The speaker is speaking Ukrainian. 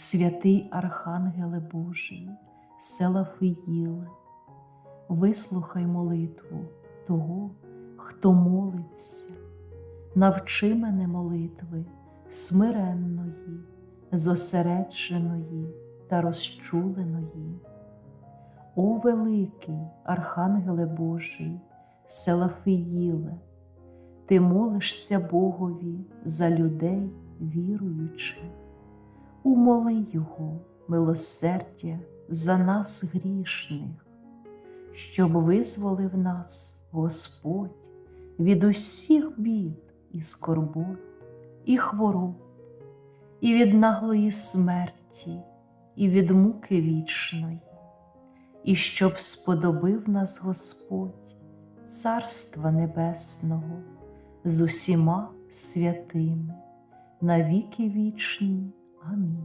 святий Архангеле Божий, Селафиїле, вислухай молитву того, хто молиться, навчи мене молитви смиренної, зосередженої та розчуленої. О великий Архангеле Божий, Селафиїле, ти молишся Богові за людей віруючих. Умоли Його милосердя за нас грішних, щоб визволив нас Господь від усіх бід і скорбот, і хвороб, і від наглої смерті, і від муки вічної, і щоб сподобив нас Господь Царства Небесного з усіма святими на віки вічні. remise.